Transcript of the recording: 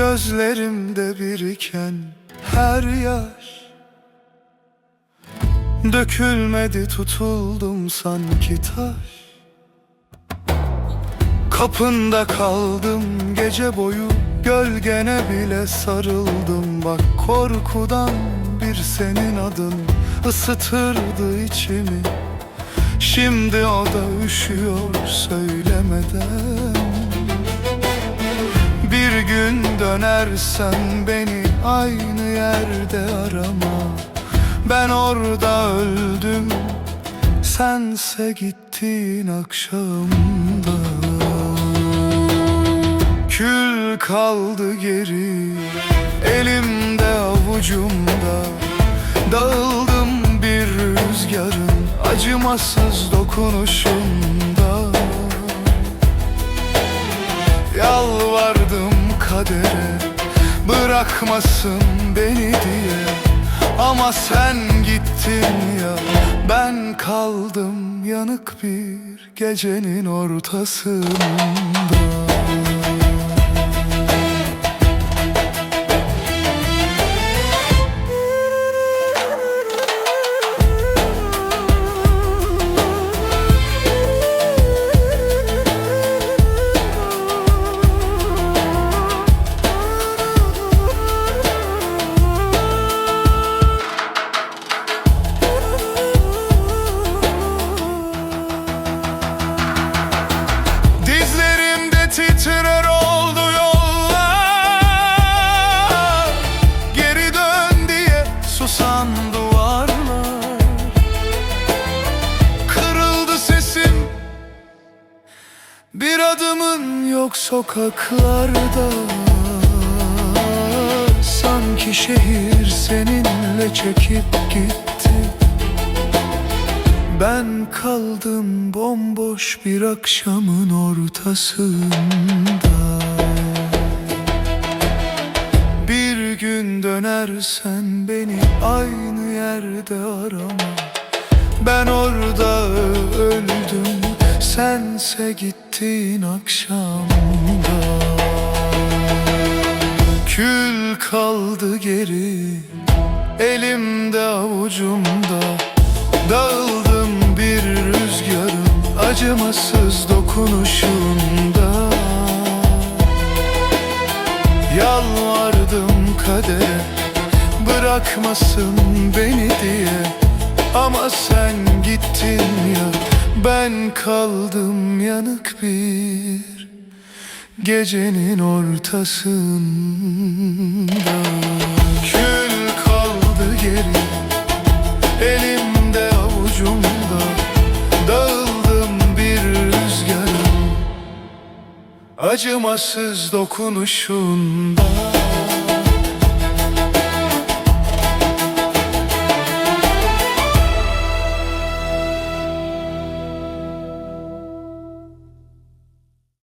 Gözlerimde biriken her yaş. Dökülmedi tutuldum sanki taş. Kapında kaldım gece boyu Gölgene bile sarıldım. Bak korkudan bir senin adın ısıtırdı içimi. Şimdi o da üşüyor söylemeden Bir gün dönersen beni aynı yerde arama. Ben orada öldüm Sense gittin akşamda. Kül kaldı geri Elimde avucumda. Dağıldım bir rüzgarın Acımasız dokunuşunda Yalvardım kadere Bırakmasın beni diye. Ama sen gittin ya Ben kaldım yanık bir gecenin ortasında yok sokaklarda Sanki şehir seninle çekip gitti. Ben kaldım bomboş bir akşamın ortasında. Bir gün dönersen beni aynı yerde arama sense gittin akşamda. Kül kaldı geri elimde avucumda. Dağıldım bir rüzgarın acımasız dokunuşunda. Yalvardım kadere bırakmasın beni diye ben kaldım yanık bir gecenin ortasında. Kül kaldı geri Elimde avucumda. Dağıldım bir rüzgarın Acımasız dokunuşunda